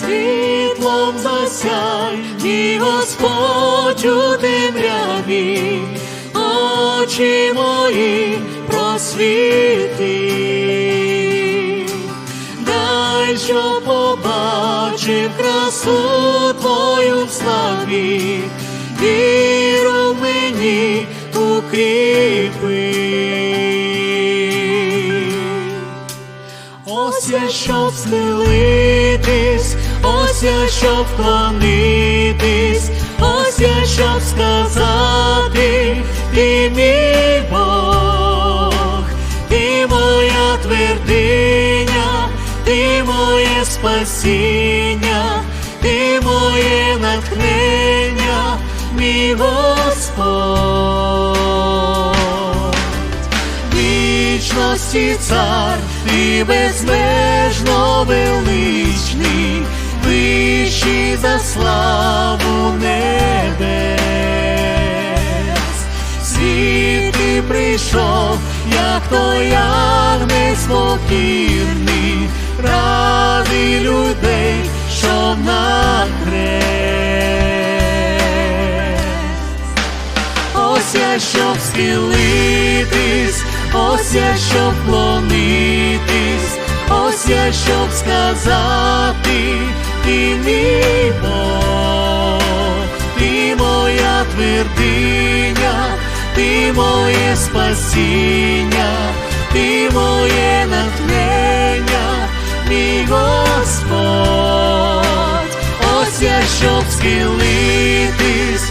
світлом засяй, мій Господь у темряві, очі мої просвіти. Дай, що побачив красу Твою в славі, віру мені укріпи. Ось я щоб схилитись, ось я щоб вклонитись, ось я щоб сказати, ти мій Бог, моє спасіння, ти моє натхнення, мій Господь вічності цар, ти безмежно величний, вищий за славу небес. Світ ти прийшов, як той агнець покірний, щоб схилитись, ось я щоб вклонитись, ось я щоб сказати, ти мій Бог, ти моя твердиня, ти моє спасіння, ти моє натхнення, мій Господь, ось я щоб схилитись,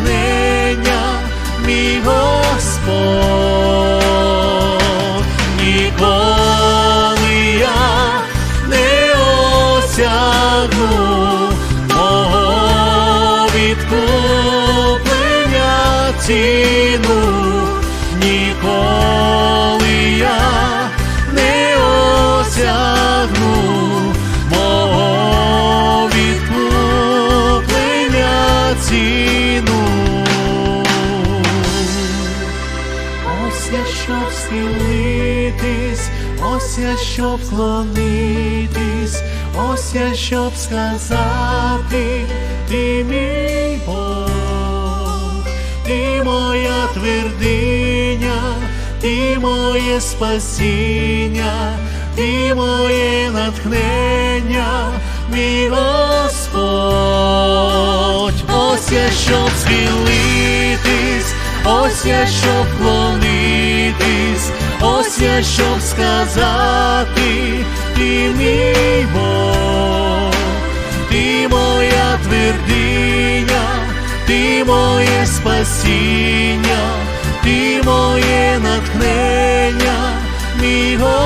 ціну, ніколи я не осягну мого відкуплення ціну. Ось я щоб схилитись, ось я щоб вклонитись, ось я щоб сказати, ти мій Бог, твердиня, ти моє спасіння, ти моє натхнення, мій Господь, ось я щоб схилитись, ось я щоб вклонитись, ось я щоб сказати, ти мій Бог, ти моя твердиня, ти моє спасіння, натхнення, мій Господь.